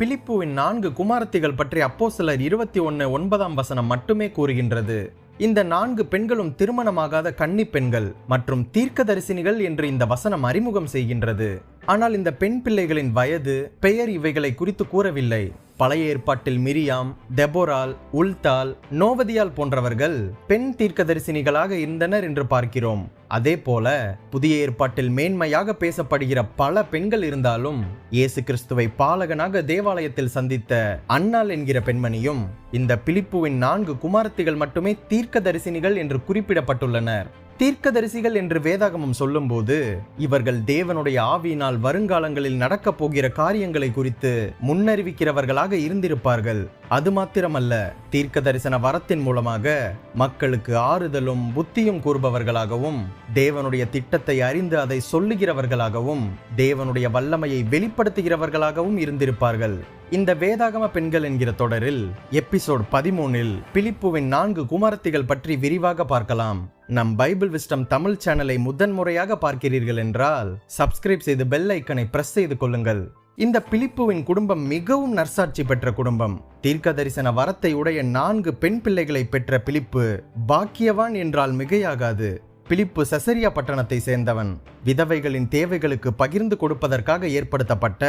பிலிப்புவின் நான்கு குமாரத்திகள் பற்றி அப்போ சிலர் இருபத்தி ஒன்று ஒன்பதாம் வசனம் மட்டுமே கூறுகின்றது. இந்த நான்கு பெண்களும் திருமணமாகாத கன்னி பெண்கள் மற்றும் தீர்க்கதரிசினிகள் என்று இந்த வசனம் அறிமுகம் செய்கின்றது. ஆனால் இந்த பெண் பிள்ளைகளின் வயது பெயர் இவைகளை குறித்து கூறவில்லை. பழைய ஏற்பாட்டில் மிரியாம் டெபோரால் உல்தால் நோவதியால் போன்றவர்கள் பெண் தீர்க்கதரிசினிகளாக இருந்தனர் என்று பார்க்கிறோம். அதே போல புதிய ஏற்பாட்டில் மேன்மையாக பேசப்படுகிற பல பெண்கள் இருந்தாலும் இயேசு கிறிஸ்துவை பாலகனாக தேவாலயத்தில் சந்தித்த அன்னாள் என்கிற பெண்மணியும் இந்த பிலிப்புவின் நான்கு குமாரத்திகள் மட்டுமே தீர்க்க தரிசினிகள் என்று குறிப்பிடப்பட்டுள்ளனர். தீர்க்கதரிசிகள் என்று வேதாகமம் சொல்லும்போது இவர்கள் தேவனுடைய ஆவியினால் வருங்காலங்களில் நடக்கப் போகிற காரியங்களை குறித்து முன்னறிவிக்கிறவர்களாக இருந்திருப்பார்கள். அது மாத்திரமல்ல தீர்க்க தரிசன வரத்தின் மூலமாக மக்களுக்கு ஆறுதலும் புத்தியும் கூறுபவர்களாகவும் தேவனுடைய திட்டத்தை அறிந்து அதை சொல்லுகிறவர்களாகவும் தேவனுடைய வல்லமையை வெளிப்படுத்துகிறவர்களாகவும் இருந்திருப்பார்கள். இந்த வேதாகம பெண்கள் என்கிற தொடரில் எபிசோட் பதிமூனில் பிலிப்புவின் நான்கு குமாரத்திகள் பற்றி விரிவாக பார்க்கலாம். நம் பைபிள் விஸ்டம் தமிழ் சேனலை முதன்முறையாக பார்க்கிறீர்கள் என்றால் சப்ஸ்கிரைப் செய்து பெல் ஐக்கனை பிரஸ் செய்து கொள்ளுங்கள். இந்த பிலிப்புவின் குடும்பம் மிகவும் நற்சாட்சி பெற்ற குடும்பம். தீர்க்க தரிசன வரத்தை உடைய நான்கு பெண் பிள்ளைகளை பெற்ற பிலிப்பு பாக்கியவான் என்றால் மிகையாகாது. பிலிப்பு சசரியா பட்டணத்தை சேர்ந்தவன். விதவைகளின் தேவைகளுக்கு பகிர்ந்து கொடுப்பதற்காக ஏற்படுத்தப்பட்ட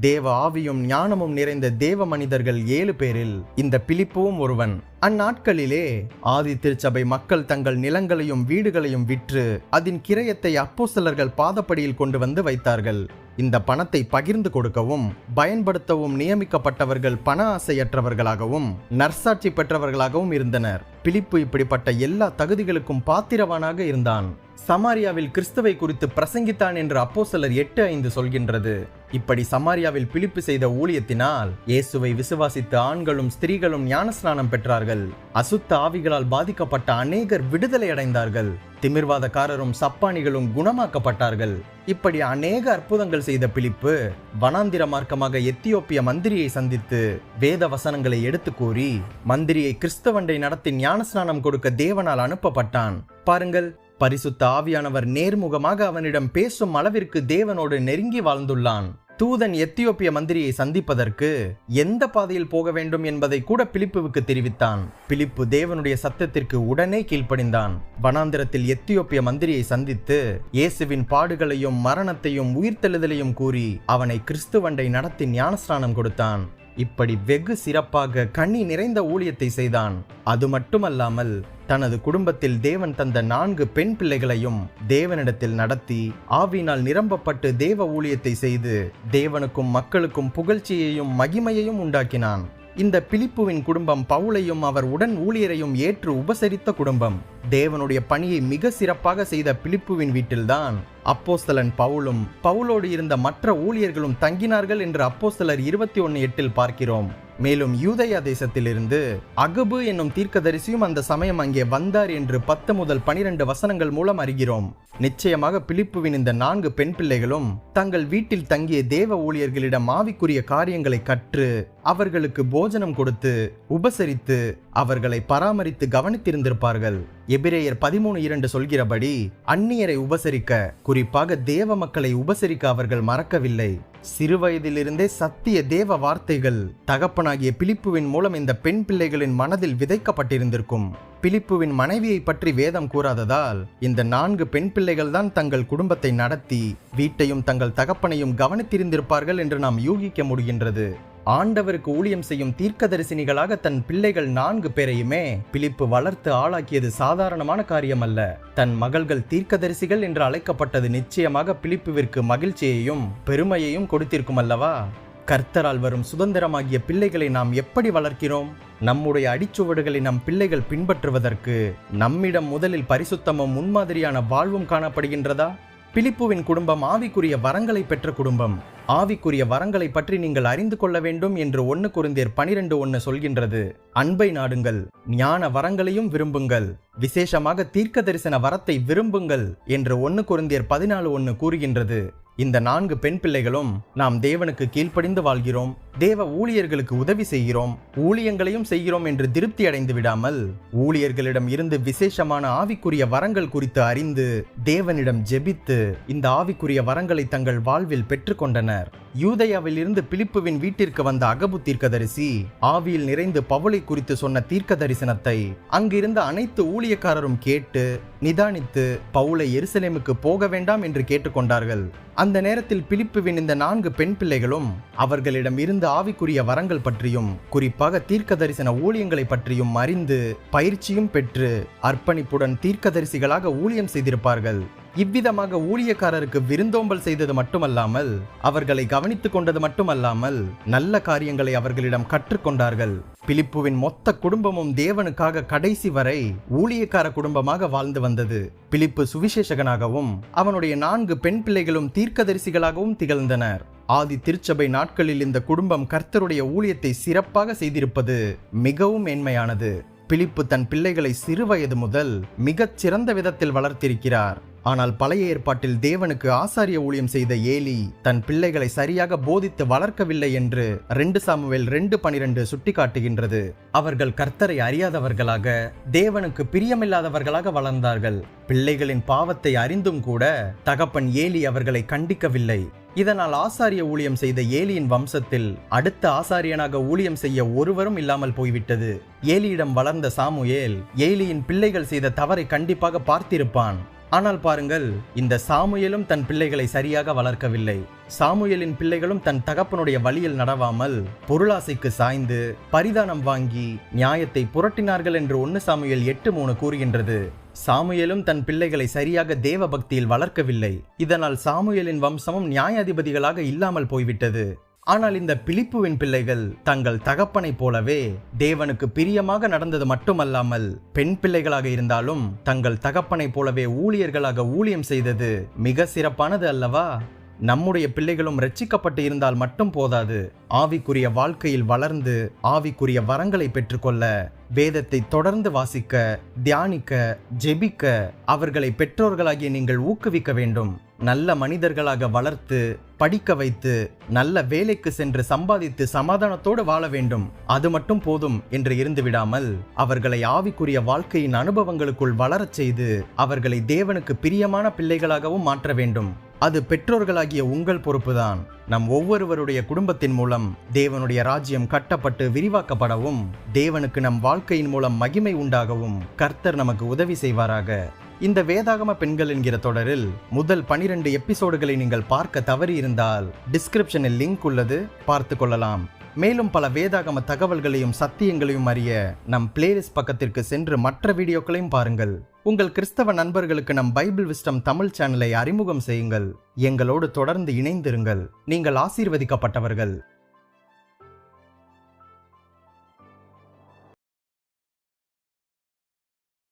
தேவ ஆவியும் ஞானமும் நிறைந்த தேவ மனிதர்கள் ஏழு பேரில் இந்த பிலிப்புவும் ஒருவன். அந்நாட்களிலே ஆதி திருச்சபை மக்கள் தங்கள் நிலங்களையும் வீடுகளையும் விற்று அதன் கிரயத்தை அப்போசலர்கள் பாதப்படியில் கொண்டு வந்து வைத்தார்கள். இந்த பணத்தை பகிர்ந்து கொடுக்கவும் பயன்படுத்தவும் நியமிக்கப்பட்டவர்கள் பண ஆசையற்றவர்களாகவும் நர்சாட்சி பெற்றவர்களாகவும் இருந்தனர். பிலிப்பு இப்படிப்பட்ட எல்லா தகுதிகளுக்கும் பாத்திரவானாக இருந்தான். சமாரியாவில் கிறிஸ்துவை குறித்து பிரசங்கித்தான் என்று அப்போஸ்தலர் எட்டு ஐந்து சொல்கின்றது. இப்படி சமாரியாவில் பிலிப்பு செய்த ஊழியத்தினால் இயேசுவை விசுவாசித்த ஆண்களும் ஸ்திரீகளும் ஞானஸ்நானம் பெற்றார்கள். அசுத்த ஆவிகளால் பாதிக்கப்பட்ட அநேகர் விடுதலை அடைந்தார்கள். திமிர்வாதக்காரரும் சப்பானிகளும் குணமாக்கப்பட்டார்கள். இப்படி அநேக அற்புதங்கள் செய்த பிலிப்பு வனாந்திர மார்க்கமாக எத்தியோப்பிய மந்திரியை சந்தித்து வேத வசனங்களை எடுத்து கூறி மந்திரியை கிறிஸ்தவண்டை நடத்தி ஞானஸ்நானம் கொடுக்க தேவனால் அனுப்பப்பட்டான். பாருங்கள் பரிசுத்த ஆவியானவர் நேர்முகமாக அவனிடம் பேசும் அளவிற்கு தேவனோடு நெருங்கி வாழ்ந்துள்ளான். தூதன் எத்தியோப்பிய மந்திரியை சந்திப்பதற்கு எந்த பாதையில் போக வேண்டும் என்பதை கூட பிலிப்புவுக்கு தெரிவித்தான். பிலிப்பு தேவனுடைய சத்தத்திற்கு உடனே கீழ்ப்படிந்தான். வனாந்திரத்தில் எத்தியோப்பிய மந்திரியை சந்தித்து இயேசுவின் பாடுகளையும் மரணத்தையும் உயிர்த்தெழுதலையும் கூறி அவனை கிறிஸ்துவண்டை நடத்தி ஞானஸ்நானம் கொடுத்தான். இப்படி வெகு சிறப்பாக கண்ணி நிறைந்த ஊழியத்தை செய்தான். அது மட்டுமல்லாமல் தனது குடும்பத்தில் தேவன் தந்த நான்கு பெண் பிள்ளைகளையும் தேவனிடத்தில் நடத்தி ஆவினால் நிரம்பப்பட்டு தேவ ஊழியத்தை செய்து தேவனுக்கும் மக்களுக்கும் புகழ்ச்சியையும் மகிமையையும் உண்டாக்கினான். இந்த பிலிப்புவின் குடும்பம் பவுலையும் அவர் உடன் ஊழியரையும் ஏற்று உபசரித்த குடும்பம். தேவனுடைய பணியை மிக சிறப்பாக செய்த பிலிப்புவின் வீட்டில்தான் அப்போஸ்தலன் பவுலும் பவுலோடு இருந்த மற்ற ஊழியர்களும் தங்கினார்கள் என்று அப்போஸ்தலர் இருபத்தி ஒன்று எட்டில் பார்க்கிறோம். மேலும் யூதயா தேசத்திலிருந்து அகபு என்னும் தீர்க்கதரிசியும் அந்த சமயம் அங்கே வந்தார் என்று பத்து முதல் பனிரெண்டு வசனங்கள் மூலம் அறிகிறோம். நிச்சயமாக பிலிப்புவின் இந்த நான்கு பெண் பிள்ளைகளும் தங்கள் வீட்டில் தங்கிய தேவ ஊழியர்களிடம் ஆவிக்குரிய காரியங்களை கற்று அவர்களுக்கு போஜனம் கொடுத்து உபசரித்து அவர்களை பராமரித்து கவனித்திருந்திருப்பார்கள். எபிரேயர் பதிமூணு இரண்டு சொல்கிறபடி அந்நியரை உபசரிக்க குறிப்பாக தேவ மக்களை உபசரிக்க அவர்கள் மறக்கவில்லை. சிறுவயதிலிருந்தே சத்திய தேவ வார்த்தைகள். தகப்பனாகிய பிலிப்புவின் மூலம் இந்த பெண் பிள்ளைகளின் மனதில் விதைக்கப்பட்டிருந்திருக்கும். பிலிப்புவின் மனைவியை பற்றி வேதம் கூறாததால் இந்த நான்கு பெண் பிள்ளைகள் தான் தங்கள் குடும்பத்தை நடத்தி வீட்டையும் தங்கள் தகப்பனையும் கவனித்திருந்திருப்பார்கள் என்று நாம் யூகிக்க முடிகின்றது. ஆண்டவருக்கு ஊழியம் செய்யும் தீர்க்கதரிசினிகளாக தன் பிள்ளைகள் நான்கு பேரையுமே பிலிப்பு வளர்த்து ஆளாக்கியது சாதாரணமான காரியம் அல்ல தன் மகள்கள் தீர்க்கதரிசிகள் என்று அழைக்கப்பட்டது நிச்சயமாக பிலிப்புவிற்கு மகிழ்ச்சியையும் பெருமையையும் கொடுத்திருக்கும் அல்லவா கர்த்தரால் வரும் சுதந்திரமாகிய பிள்ளைகளை நாம் எப்படி வளர்க்கிறோம்? நம்முடைய அடிச்சுவடுகளை நம் பிள்ளைகள் பின்பற்றுவதற்கு நம்மிடம் முதலில் பரிசுத்தமும் முன்மாதிரியான வாழ்வும் காணப்படுகின்றதா? பிலிப்புவின் குடும்பம் ஆவிக்குரிய வரங்களை பெற்ற குடும்பம். ஆவிக்குரிய வரங்களை பற்றி நீங்கள் அறிந்து கொள்ள வேண்டும் என்று ஒன்னு குருந்தேர் பனிரெண்டு ஒன்னு சொல்கின்றது. அன்பை நாடுங்கள் ஞான வரங்களையும் விரும்புங்கள். விசேஷமாக தீர்க்க தரிசன வரத்தை விரும்புங்கள் என்று ஒன்று குருந்தியர் பதினாலு ஒன்னு கூறுகின்றது. இந்த நான்கு பெண் பிள்ளைகளும் நாம் தேவனுக்கு கீழ்ப்படிந்து வாழ்கிறோம். தேவ ஊழியர்களுக்கு உதவி செய்கிறோம். ஊழியங்களையும் செய்கிறோம் என்று திருப்தி அடைந்து விடாமல் ஊழியர்களிடம் இருந்து விசேஷமான ஆவிக்குரிய வரங்கள் குறித்து அறிந்து தேவனிடம் ஜெபித்து இந்த ஆவிக்குரிய வரங்களை தங்கள் வாழ்வில் பெற்றுக்கொண்டனர். யூதயாவிலிருந்து பிலிப்புவின் வீட்டிற்கு வந்த அகபு தீர்க்கதரிசி ஆவியில் நிறைந்து பவுலை குறித்து சொன்ன தீர்க்க தரிசனத்தை அங்கிருந்த அனைத்து ஊழியக்காரரும் கேட்டு நிதானித்து பவுலை எருசலேமுக்கு போக வேண்டாம் என்று கேட்டுக்கொண்டார்கள். அந்த நேரத்தில் பிலிப்புவின் இந்த நான்கு பெண் பிள்ளைகளும் அவர்களிடம் இருந்த ஆவிக்குரிய வரங்கள் பற்றியும் குறிப்பாக தீர்க்க தரிசன ஊழியங்களை பற்றியும் அறிந்து பயிற்சியும் பெற்று அர்ப்பணிப்புடன் தீர்க்கதரிசிகளாக ஊழியம் செய்திருப்பார்கள். இவ்விதமாக ஊழியக்காரருக்கு விருந்தோம்பல் செய்தது மட்டுமல்லாமல் அவர்களை கவனித்துக் கொண்டது மட்டுமல்லாமல் நல்ல காரியங்களை அவர்களிடம் கற்றுக்கொண்டார்கள். பிலிப்புவின் மொத்த குடும்பமும் தேவனுக்காக கடைசி வரை ஊழியக்கார குடும்பமாக வாழ்ந்து வந்தது. பிலிப்பு சுவிசேஷகனாகவும் அவனுடைய நான்கு பெண் பிள்ளைகளும் தீர்க்கதரிசிகளாகவும் திகழ்ந்தனர். ஆதி திருச்சபை நாட்களில் இந்த குடும்பம் கர்த்தருடைய ஊழியத்தை சிறப்பாக செய்திருப்பது மிகவும் மேன்மையானது. பிலிப்பு தன் பிள்ளைகளை சிறுவயது முதல் மிகச் சிறந்த விதத்தில் வளர்த்திருக்கிறார். ஆனால் பழைய ஏற்பாட்டில் தேவனுக்கு ஆசாரிய ஊழியம் செய்த ஏலி தன் பிள்ளைகளை சரியாக போதித்து வளர்க்கவில்லை என்று ரெண்டு சாமுவேல் ரெண்டு பனிரெண்டு சுட்டிக்காட்டுகின்றது. அவர்கள் கர்த்தரை அறியாதவர்களாக தேவனுக்கு பிரியமில்லாதவர்களாக வளர்ந்தார்கள். பிள்ளைகளின் பாவத்தை அறிந்தும் கூட தகப்பன் ஏலி அவர்களை கண்டிக்கவில்லை. இதனால் ஆசாரிய ஊழியம் செய்த ஏலியின் வம்சத்தில் அடுத்த ஆசாரியனாக ஊழியம் செய்ய ஒருவரும் இல்லாமல் போய்விட்டது. ஏலியிடம் வளர்ந்த சாமுவேல் ஏலியின் பிள்ளைகள் செய்த தவறை கண்டிப்பாக பார்த்திருப்பான். ஆனால் பாருங்கள் இந்த சாமுயலும் தன் பிள்ளைகளை சரியாக வளர்க்கவில்லை. சாமுயலின் பிள்ளைகளும் தன் தகப்பனுடைய வழியில் நடவாமல் பொருளாசைக்கு சாய்ந்து பரிதானம் வாங்கி நியாயத்தை புரட்டினார்கள் என்று ஒன்னு சாமுயல் எட்டு மூணு கூறுகின்றது. சாமுயலும் தன் பிள்ளைகளை சரியாக தேவ பக்தியில் வளர்க்கவில்லை. இதனால் சாமுயலின் வம்சமும் நியாயாதிபதிகளாக இல்லாமல் போய்விட்டது. ஆனால் இந்த பிலிப்புவின் பிள்ளைகள் தங்கள் தகப்பனைப் போலவே தேவனுக்கு பிரியமாக நடந்தது மட்டுமல்லாமல் பெண் பிள்ளைகளாக இருந்தாலும் தங்கள் தகப்பனைப் போலவே ஊழியர்களாக ஊழியம் செய்தது மிக சிறப்பானது அல்லவா? நம்முடைய பிள்ளைகளும் ரட்சிக்கப்பட்டு இருந்தால் மட்டும் போதாது. ஆவிக்குரிய வாழ்க்கையில் வளர்ந்து ஆவிக்குரிய வரங்களை பெற்றுக்கொள்ள வேதத்தை தொடர்ந்து வாசிக்க தியானிக்க ஜெபிக்க அவர்களை பெற்றோர்களாகிய நீங்கள் ஊக்குவிக்க வேண்டும். நல்ல மனிதர்களாக வளர்த்து படிக்க வைத்து நல்ல வேலைக்கு சென்று சம்பாதித்து சமாதானத்தோடு வாழ வேண்டும். அது மட்டும் போதும் என்று இருந்து விடாமல் அவர்களை ஆவிக்குரிய வாழ்க்கையின் அனுபவங்களுக்குள் வளரச் செய்து அவர்களை தேவனுக்கு பிரியமான பிள்ளைகளாகவும் மாற்ற வேண்டும். அது பெற்றோர்களாகிய உங்கள் பொறுப்புதான். நம் ஒவ்வொருவருடைய குடும்பத்தின் மூலம் தேவனுடைய ராஜ்யம் கட்டப்பட்டு விரிவாக்கப்படவும் தேவனுக்கு நம் வாழ்க்கையின் மூலம் மகிமை உண்டாகவும் கர்த்தர் நமக்கு உதவி செய்வாராக. இந்த வேதாகம பெண்கள் என்கிற தொடரில் முதல் பனிரெண்டு எபிசோடுகளை நீங்கள் பார்க்க தவறி இருந்தால் டிஸ்கிரிப்ஷனில் லிங்க் உள்ளது. பார்த்து கொள்ளலாம். மேலும் பல வேதாகம தகவல்களையும் சத்தியங்களையும் அறிய நம் பிளேலிஸ்ட் பக்கத்திற்கு சென்று மற்ற வீடியோக்களையும் பாருங்கள். உங்கள் கிறிஸ்தவ நண்பர்களுக்கு நம் பைபிள் விஸ்டம் தமிழ் சேனலை அறிமுகம் செய்யுங்கள். எங்களோடு தொடர்ந்து இணைந்திருங்கள். நீங்கள் ஆசீர்வதிக்கப்பட்டவர்கள்.